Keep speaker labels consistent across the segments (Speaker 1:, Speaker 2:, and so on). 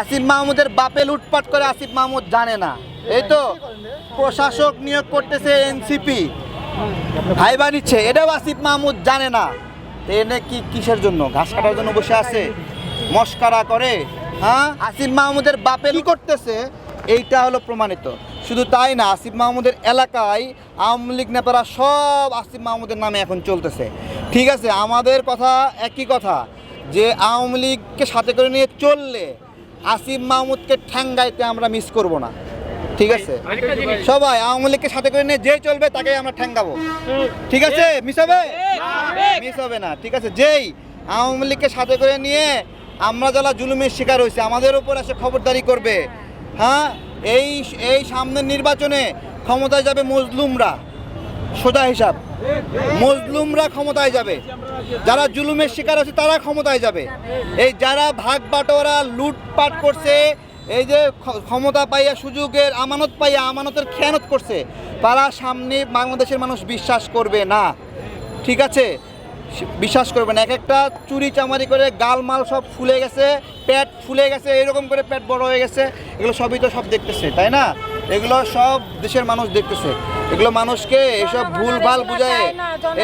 Speaker 1: আসিফ মাহমুদের বাপে লুটপাট করে আসিফ মাহমুদ জানে না। এই তো, প্রশাসক নিয়োগ করতেছে এনসিপি। ভাইবা নিচ্ছে, এটাও আসিফ মাহমুদ জানে না। এনে কি কিসের জন্য? ঘাস কাটার জন্য বসে আছে। মস্কারা করে হ্যাঁ? আসিফ মাহমুদের বাপে কি করতেছে? এইটা হলো প্রমাণিত। শুধু তাই না, আসিফ মাহমুদের এলাকায় আওয়ামী লীগ নেতারা সব আসিফ মাহমুদের নামে এখন চলতেছে। ঠিক আছে, আমাদের কথা একই কথা, যে আওয়ামী লীগকে সাথে করে নিয়ে চললে আসিফ মাহমুদকে ঠ্যাঙ্গাইতে আমরা মিস করব না। ঠিক আছে? সবাই আওয়ামী লীগকে সাথে করে নিয়ে যে চলবে তাকে আমরা ঠ্যাঙ্গাবো। ঠিক আছে? মিস হবে? মিস হবে না। ঠিক আছে? যেই আওয়ামী লীগকে সাথে করে নিয়ে আমরা যারা জুলুমের শিকার হয়েছে আমাদের উপর এসে খবরদারি করবে। হ্যাঁ? এই এই সামনের নির্বাচনে ক্ষমতায় যাবে মজলুমরা। সোজা হিসাব। মজলুমরা ক্ষমতায় যাবে। যারা জুলুমের শিকার আছে, তারা ক্ষমতায় যাবে। এই যারা ভাগ বাটোয়ারা লুটপাট করছে, এই যে ক্ষমতা পাইয়া সুযোগের আমানত পাইয়া আমানতের খেয়ানত করছে, তারা সামনে বাংলাদেশের মানুষ বিশ্বাস করবে না। ঠিক আছে? বিশ্বাস করবে না। এক একটা চুরি চামারি করে গালমাল সব ফুলে গেছে, পেট ফুলে গেছে, এরকম করে পেট বড় হয়ে গেছে। এগুলো সবই তো সব দেখতেছে, তাই না? এগুলো সব দেশের মানুষ দেখতেছে। এগুলো মানুষকে এসব ভুল ভালো বুঝায়।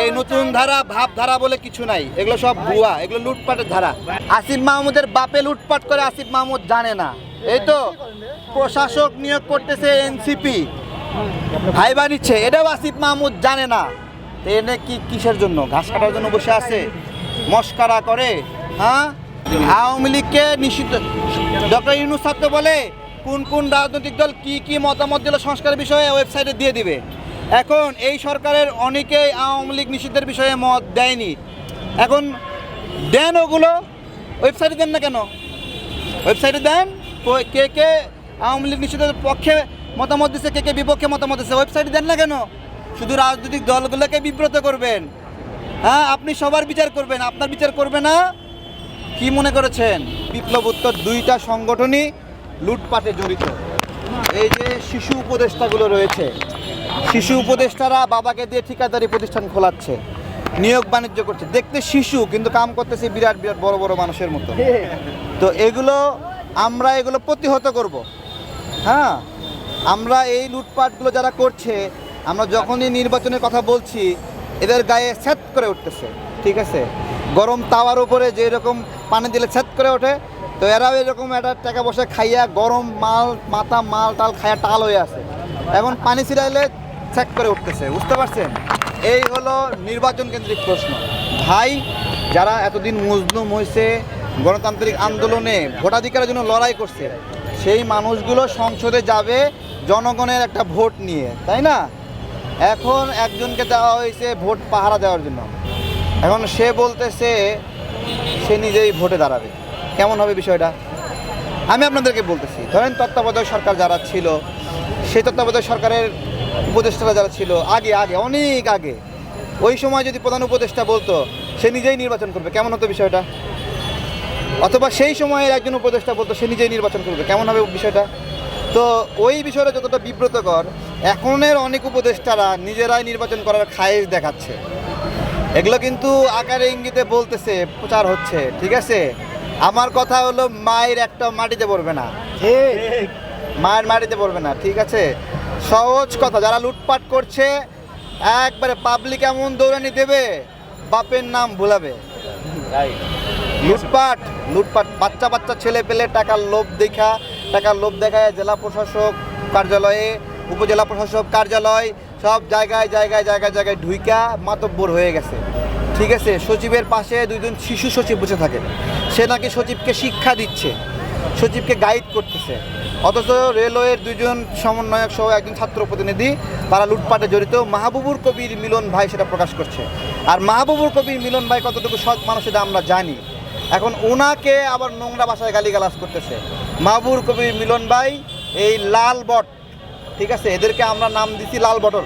Speaker 1: এই নতুন ধারা ভাব ধারা বলে কিছু নাই। এগুলো সব ভুয়া এগুলো লুটপাটের ধারা। আসিফ মাহমুদের বাপে লুটপাট করে আসিফ মাহমুদ জানে না। এই তো প্রশাসক নিয়োগ করতেছে এনসিপি। ভাইবা নিচ্ছে এটাও আসিফ মাহমুদ জানে না। এনে কি কিসের জন্য? ঘাস কাটার জন্য বসে আছে। মস্কারা করে হ্যাঁ? আওয়ামী লীগকে নিষিদ্ধ ডক্টর ইউনুস ছাত্র বলে কোন কোন রাজনৈতিক দল কি কি মতামত দিল সংস্কার বিষয়ে ওয়েবসাইটে দিয়ে দিবে। এখন এই সরকারের অনেকেই আওয়ামী লীগ নিষিদ্ধের বিষয়ে মত দেয়নি। এখন দেন ওগুলো, ওয়েবসাইটে দেন না কেন? ওয়েবসাইটে দেন কে কে আওয়ামী লীগ নিষিদ্ধের পক্ষে মতামত দিচ্ছে কে কে বিপক্ষে মতামত দিচ্ছে ওয়েবসাইটে দেন না কেন? শুধু রাজনৈতিক দলগুলোকে বিব্রত করবেন। হ্যাঁ আপনি সবার বিচার করবেন, আপনার বিচার করবে না? কি মনে করেছেন? বিপ্লব উত্তর দুইটা সংগঠনই লুটপাটে জড়িত। এই যে শিশু উপদেষ্টাগুলো রয়েছে, শিশু উপদেষ্টারা বাবাকে দিয়ে ঠিকাদারি প্রতিষ্ঠান খোলাচ্ছে, নিয়োগ বাণিজ্য করছে। দেখতে শিশু, কিন্তু কাম করতেছে বিরাট বিরাট, বড় বড় মানুষের মতো। তো এগুলো আমরা এগুলো প্রতিহত করব। হ্যাঁ আমরা এই লুটপাটগুলো যারা করছে, আমরা যখনই নির্বাচনের কথা বলছি, এদের গায়ে স্যাত করে উঠতেছে। ঠিক আছে? গরম তাওয়ার উপরে যে রকম পানি দিলে স্যাত করে ওঠে তো এরাও এরকম একটা টাকা বসে খাইয়া গরম মাল, মাথা মাল, টাল খাইয়া টাল হয়ে আছে। এখন পানি ছিটাইলে চেক করে উঠতেছে, বুঝতে পারছেন? এই হলো নির্বাচন কেন্দ্রিক প্রশ্ন। ভাই, যারা এতদিন মজলুম হয়েছে গণতান্ত্রিক আন্দোলনে ভোটাধিকারের জন্য লড়াই করছে, সেই মানুষগুলো সংসদে যাবে জনগণের একটা ভোট নিয়ে, তাই না? এখন একজনকে দেওয়া হয়েছে ভোট পাহারা দেওয়ার জন্য। এখন সে বলতেছে, সে নিজেই ভোটে দাঁড়াবে। কেমন হবে বিষয়টা? আমি আপনাদেরকে বলতেছি, ধরেন তত্ত্বাবধায়ক সরকার যারা ছিল, সেই তত্ত্বাবধায়ক সরকারের উপদেষ্টারা যারা ছিল, আগে আগে, অনেক আগে, ওই সময় যদি প্রধান উপদেষ্টা বলতো, সে নিজেই নির্বাচন করবে, কেমন হতো বিষয়টা? অথবা সেই সময়ের একজন উপদেষ্টা বলতো, সে নিজেই নির্বাচন করবে, কেমন হবে বিষয়টা? তো ওই বিষয়টা যতটা বিব্রতকর, এখনের অনেক উপদেষ্টারা নিজেরাই নির্বাচন করার খায়েজ দেখাচ্ছে। এগুলো কিন্তু আকারে ইঙ্গিতে বলতেছে, প্রচার হচ্ছে, ঠিক আছে? আমার কথা হলো মায়ের একটা মাটিতে পড়বে না। ঠিক। মায়ের মাটিতে পড়বে না ঠিক আছে? সহজ কথা যারা লুটপাট করছে একবারে পাবলিক এমন দৌড়ানি দেবে বাপের নাম ভুলাবে। লুটপাট লুটপাট বাচ্চা বাচ্চা ছেলে পেলে টাকার লোভ দেখা টাকার লোভ দেখায় জেলা প্রশাসক কার্যালয়ে উপজেলা প্রশাসক কার্যালয় সব জায়গায় জায়গায় জায়গায় জায়গায় ঢুইকা মাতব্বর হয়ে গেছে। ঠিক আছে? সচিবের পাশে দুইজন শিশু সচিব বসে থাকে। সে নাকি সচিবকে শিক্ষা দিচ্ছে, সচিবকে গাইড করতেছে। অথচ রেলওয়ের দুজন সমন্বয়ক সহ একজন ছাত্র প্রতিনিধি, তারা লুটপাটে জড়িত। মাহবুবুর কবির মিলন ভাই সেটা প্রকাশ করছে। আর মাহবুবুর কবির মিলন ভাই কতটুকু সৎ মানুষ সেটা আমরা জানি। এখন ওনাকে আবার নোংরা ভাষায় গালিগালাজ করতেছে। মাহবুবুর কবির মিলন ভাই, এই লাল বট ঠিক আছে? এদেরকে আমরা নাম দিছি লাল বটর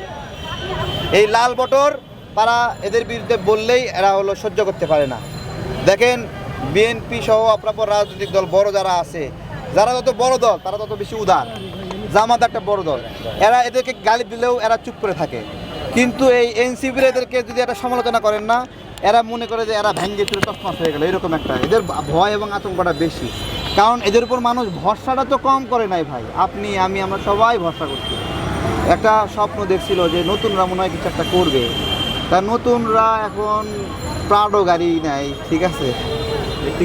Speaker 1: এই লাল বটর তারা এদের বিরুদ্ধে বললেই এরা হলো সহ্য করতে পারে না। দেখেন বিএনপি সহ অপরাপর রাজনৈতিক দল বড় যারা আছে, যারা যত বড় দল, তারা তত বেশি উদার। জামাত একটা বড় দল। এরা এদেরকে গালি দিলেও এরা চুপ করে থাকে। কিন্তু এই এনসিপির এদেরকে যদি একটা সমালোচনা করেন না, এরা মনে করে যে এরা ভেঙ্গে চুরে তসমাস হয়ে গেল। এরকম একটা। এদের ভয় এবং আতঙ্কটা বেশি। কারণ এদের উপর মানুষ ভরসাটা তো কম করে নাই ভাই। আপনি আমি আমরা সবাই ভরসা করছি। একটা স্বপ্ন দেখছিল যে নতুনরা মনে হয় কিছু একটা করবে। তা নতুনরা এখন প্রাডো গাড়ি নেয় ঠিক আছে?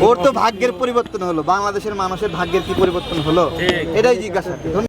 Speaker 1: ওর তো ভাগ্যের পরিবর্তন হলো। বাংলাদেশের মানুষের ভাগ্যের কি পরিবর্তন হলো? এটাই জিজ্ঞাসা।